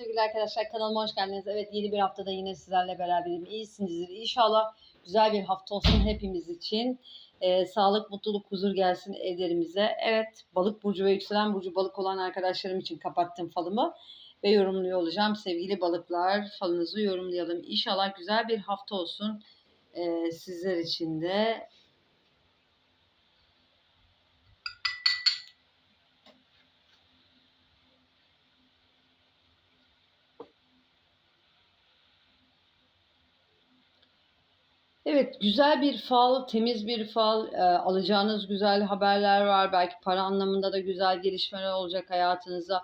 sevgili arkadaşlar kanalıma hoş geldiniz. Evet yeni bir haftada yine sizlerle beraberim. İyisinizdir. İnşallah güzel bir hafta olsun hepimiz için. Ee, sağlık, mutluluk, huzur gelsin evlerimize. Evet balık burcu ve yükselen burcu balık olan arkadaşlarım için kapattım falımı ve yorumluyor olacağım. Sevgili balıklar falınızı yorumlayalım. İnşallah güzel bir hafta olsun ee, sizler için de. Evet, güzel bir fal, temiz bir fal, e, alacağınız güzel haberler var. Belki para anlamında da güzel gelişmeler olacak hayatınıza.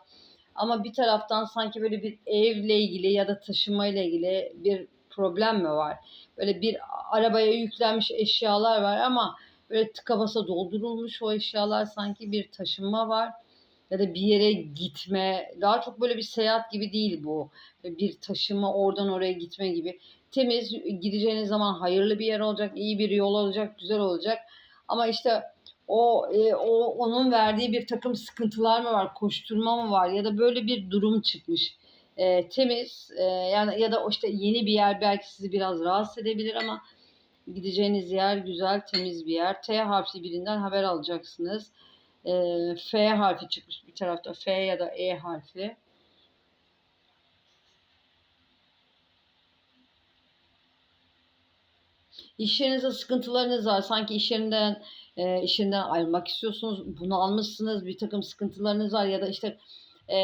Ama bir taraftan sanki böyle bir evle ilgili ya da taşınmayla ilgili bir problem mi var? Böyle bir arabaya yüklenmiş eşyalar var ama böyle tıka basa doldurulmuş o eşyalar sanki bir taşınma var ya da bir yere gitme. Daha çok böyle bir seyahat gibi değil bu. Bir taşıma oradan oraya gitme gibi temiz gideceğiniz zaman hayırlı bir yer olacak, iyi bir yol olacak, güzel olacak. Ama işte o, e, o onun verdiği bir takım sıkıntılar mı var, koşturma mı var ya da böyle bir durum çıkmış. E, temiz e, yani ya da işte yeni bir yer belki sizi biraz rahatsız edebilir ama gideceğiniz yer güzel, temiz bir yer. T harfi birinden haber alacaksınız. E, F harfi çıkmış bir tarafta F ya da E harfi. İş yerinizde sıkıntılarınız var. Sanki iş yerinden e, iş yerinden ayrılmak istiyorsunuz. Bunu almışsınız. Bir takım sıkıntılarınız var ya da işte e,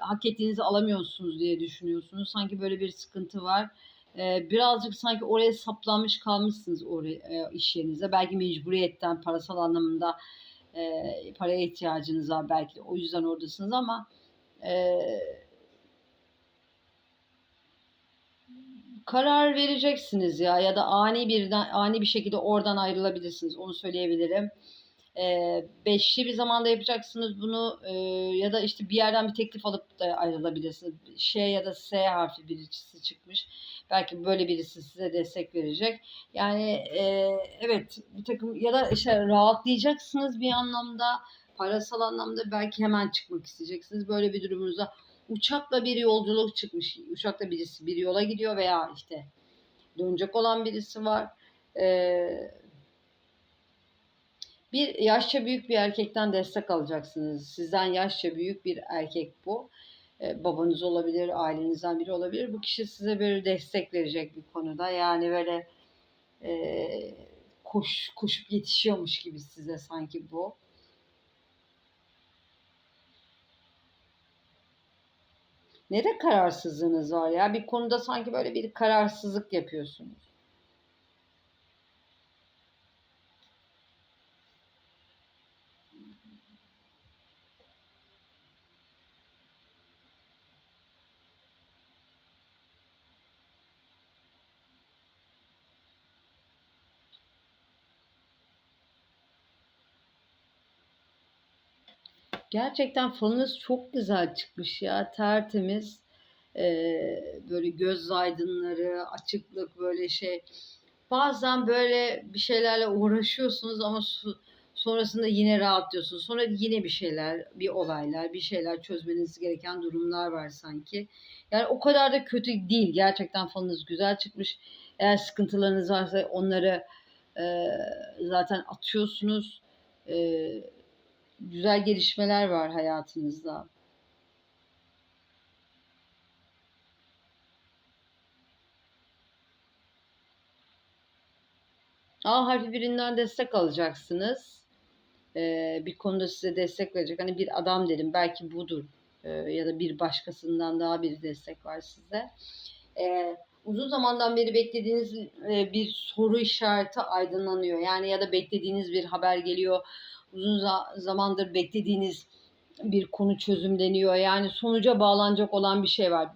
hak ettiğinizi alamıyorsunuz diye düşünüyorsunuz. Sanki böyle bir sıkıntı var. E, birazcık sanki oraya saplanmış kalmışsınız oraya e, iş yerinize. Belki mecburiyetten parasal anlamında e, paraya ihtiyacınız var belki o yüzden oradasınız ama e, karar vereceksiniz ya ya da ani birden ani bir şekilde oradan ayrılabilirsiniz. Onu söyleyebilirim. E, beşli bir zamanda yapacaksınız bunu e, ya da işte bir yerden bir teklif alıp da ayrılabilirsiniz. Ş ya da S harfi birisi çıkmış. Belki böyle birisi size destek verecek. Yani e, evet bir takım ya da işte rahatlayacaksınız bir anlamda parasal anlamda belki hemen çıkmak isteyeceksiniz. Böyle bir durumunuzda uçakla bir yolculuk çıkmış. Uçakla birisi bir yola gidiyor veya işte dönecek olan birisi var. Ee, bir yaşça büyük bir erkekten destek alacaksınız. Sizden yaşça büyük bir erkek bu. Ee, babanız olabilir, ailenizden biri olabilir. Bu kişi size bir destek verecek bir konuda. Yani böyle e, koş, koşup yetişiyormuş gibi size sanki bu. Nere kararsızlığınız var ya? Bir konuda sanki böyle bir kararsızlık yapıyorsunuz. Gerçekten falınız çok güzel çıkmış ya. Tertemiz. Ee, böyle göz aydınları, açıklık böyle şey. Bazen böyle bir şeylerle uğraşıyorsunuz ama sonrasında yine rahatlıyorsunuz. Sonra yine bir şeyler, bir olaylar, bir şeyler çözmeniz gereken durumlar var sanki. Yani o kadar da kötü değil. Gerçekten falınız güzel çıkmış. Eğer sıkıntılarınız varsa onları e, zaten atıyorsunuz. E, güzel gelişmeler var hayatınızda. A harfi birinden destek alacaksınız. Ee, bir konuda size destek verecek. Hani bir adam dedim belki budur. Ee, ya da bir başkasından daha bir destek var size. Ee, uzun zamandan beri beklediğiniz e, bir soru işareti aydınlanıyor. Yani ya da beklediğiniz bir haber geliyor uzun zamandır beklediğiniz bir konu çözümleniyor. Yani sonuca bağlanacak olan bir şey var.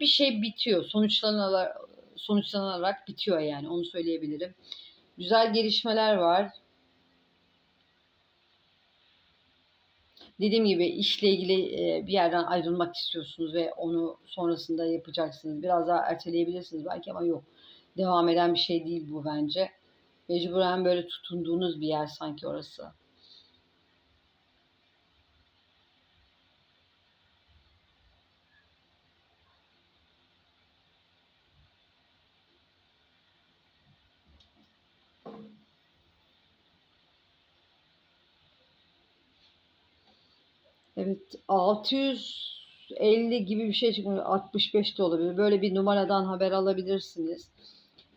bir şey bitiyor. Sonuçlanarak, sonuçlanarak bitiyor yani onu söyleyebilirim. Güzel gelişmeler var. Dediğim gibi işle ilgili bir yerden ayrılmak istiyorsunuz ve onu sonrasında yapacaksınız. Biraz daha erteleyebilirsiniz belki ama yok. Devam eden bir şey değil bu bence. Mecburen böyle tutunduğunuz bir yer sanki orası. Evet 650 gibi bir şey çıkmış. 65 de olabilir. Böyle bir numaradan haber alabilirsiniz.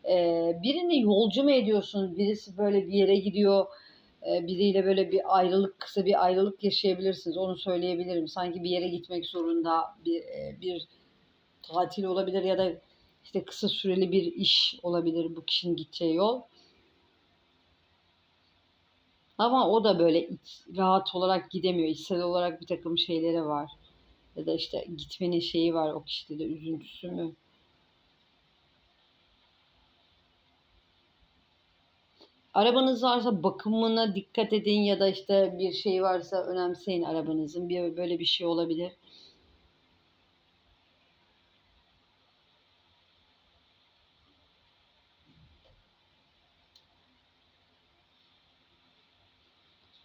Ee, birini yolcu mu ediyorsunuz? Birisi böyle bir yere gidiyor. Ee, biriyle böyle bir ayrılık, kısa bir ayrılık yaşayabilirsiniz. Onu söyleyebilirim. Sanki bir yere gitmek zorunda bir, e, bir tatil olabilir ya da işte kısa süreli bir iş olabilir bu kişinin gideceği yol. Ama o da böyle rahat olarak gidemiyor. İçsel olarak bir takım şeyleri var. Ya da işte gitmenin şeyi var o kişide de üzüntüsü mü? Arabanız varsa bakımına dikkat edin ya da işte bir şey varsa önemseyin arabanızın. Bir böyle bir şey olabilir.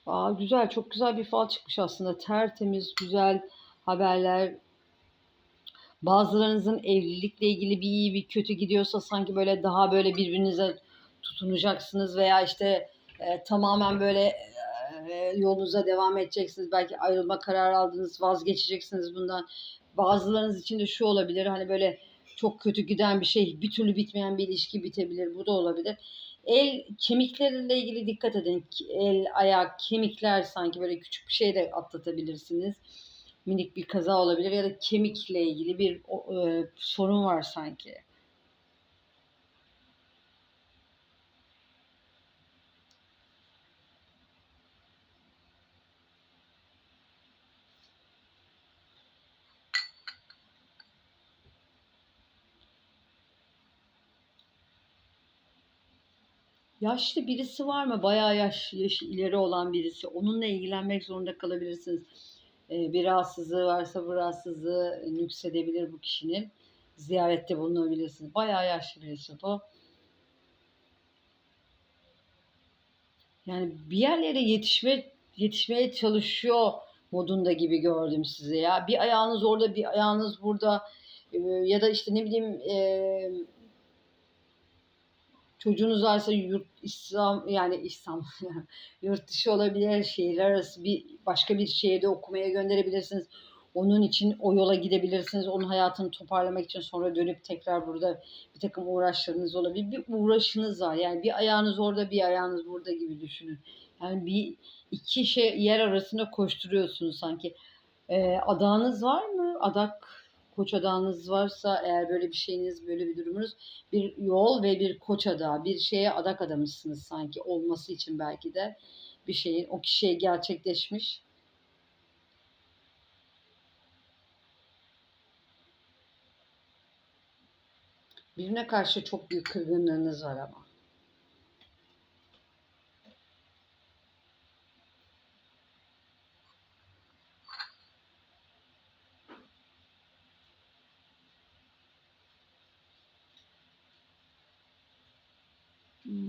Aa, güzel, çok güzel bir fal çıkmış aslında. Tertemiz, güzel haberler. Bazılarınızın evlilikle ilgili bir iyi bir kötü gidiyorsa sanki böyle daha böyle birbirinize tutunacaksınız veya işte e, tamamen böyle e, yolunuza devam edeceksiniz. Belki ayrılma kararı aldınız, vazgeçeceksiniz bundan. Bazılarınız için de şu olabilir. Hani böyle çok kötü giden bir şey, bir türlü bitmeyen bir ilişki bitebilir. Bu da olabilir. El kemikleriyle ilgili dikkat edin. El, ayak, kemikler sanki böyle küçük bir şey de atlatabilirsiniz. Minik bir kaza olabilir ya da kemikle ilgili bir e, sorun var sanki. Yaşlı birisi var mı? Bayağı yaş, yaşı ileri olan birisi. Onunla ilgilenmek zorunda kalabilirsiniz. Ee, bir rahatsızlığı varsa bu rahatsızlığı nüksedebilir bu kişinin. Ziyarette bulunabilirsiniz. Bayağı yaşlı birisi bu. Yani bir yerlere yetişme yetişmeye çalışıyor modunda gibi gördüm sizi ya. Bir ayağınız orada, bir ayağınız burada. Ee, ya da işte ne bileyim e, Çocuğunuz varsa yurt İslam yani İslam yurt dışı olabilir, şehirler arası bir başka bir şehirde okumaya gönderebilirsiniz. Onun için o yola gidebilirsiniz. Onun hayatını toparlamak için sonra dönüp tekrar burada bir takım uğraşlarınız olabilir. Bir uğraşınız var. Yani bir ayağınız orada, bir ayağınız burada gibi düşünün. Yani bir iki şey yer arasında koşturuyorsunuz sanki. Ee, adağınız var mı? Adak koç adağınız varsa eğer böyle bir şeyiniz, böyle bir durumunuz bir yol ve bir koç adağı, bir şeye adak adamışsınız sanki olması için belki de bir şeyin o kişiye gerçekleşmiş. Birine karşı çok büyük kırgınlığınız var ama.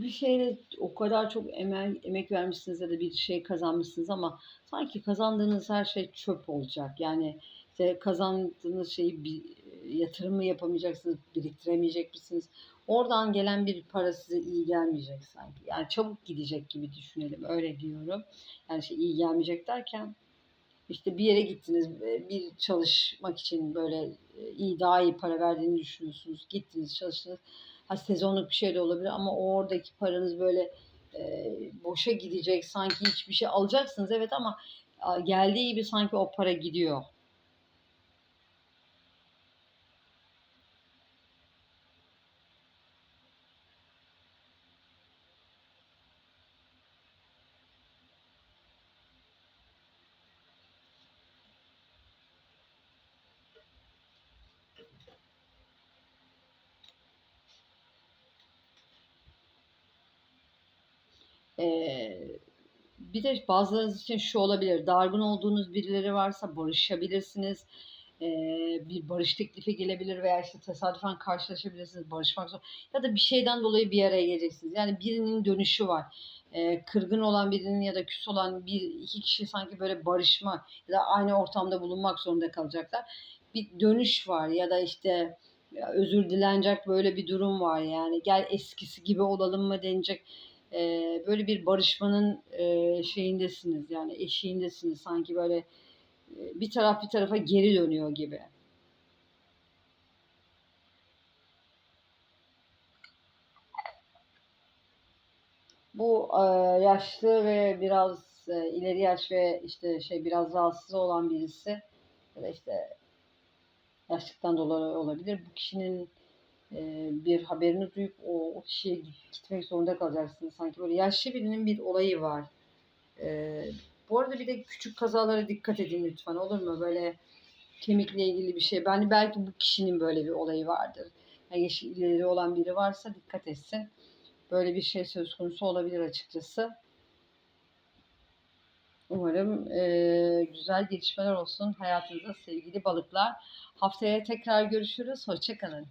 Bir şeyde o kadar çok emek, emek vermişsiniz ya da bir şey kazanmışsınız ama sanki kazandığınız her şey çöp olacak. Yani işte kazandığınız şeyi bir yatırım mı yapamayacaksınız, biriktiremeyecek misiniz? Oradan gelen bir para size iyi gelmeyecek sanki. Yani çabuk gidecek gibi düşünelim. Öyle diyorum. Yani şey iyi gelmeyecek derken işte bir yere gittiniz, bir çalışmak için böyle iyi daha iyi para verdiğini düşünüyorsunuz. Gittiniz, çalıştınız Ha, sezonluk bir şey de olabilir ama oradaki paranız böyle e, boşa gidecek. Sanki hiçbir şey alacaksınız evet ama geldiği gibi sanki o para gidiyor. Ee, bir de bazılarınız için şu olabilir. Dargın olduğunuz birileri varsa barışabilirsiniz. Ee, bir barış teklifi gelebilir veya işte tesadüfen karşılaşabilirsiniz. Barışmak zor. Ya da bir şeyden dolayı bir araya geleceksiniz. Yani birinin dönüşü var. Ee, kırgın olan birinin ya da küs olan bir iki kişi sanki böyle barışma ya da aynı ortamda bulunmak zorunda kalacaklar. Bir dönüş var ya da işte özür dilenecek böyle bir durum var yani. Gel eskisi gibi olalım mı denecek e, böyle bir barışmanın e, şeyindesiniz yani eşiğindesiniz sanki böyle e, bir taraf bir tarafa geri dönüyor gibi. Bu e, yaşlı ve biraz e, ileri yaş ve işte şey biraz rahatsız olan birisi ya da işte yaşlıktan dolayı olabilir. Bu kişinin bir haberini duyup o, o kişiye gitmek zorunda kalacaksınız. Sanki böyle yaşlı birinin bir olayı var. E, bu arada bir de küçük kazalara dikkat edin lütfen olur mu? Böyle kemikle ilgili bir şey. Ben belki bu kişinin böyle bir olayı vardır. Yani yaşı ileri olan biri varsa dikkat etsin. Böyle bir şey söz konusu olabilir açıkçası. Umarım e, güzel gelişmeler olsun hayatınızda sevgili balıklar. Haftaya tekrar görüşürüz. Hoşçakalın.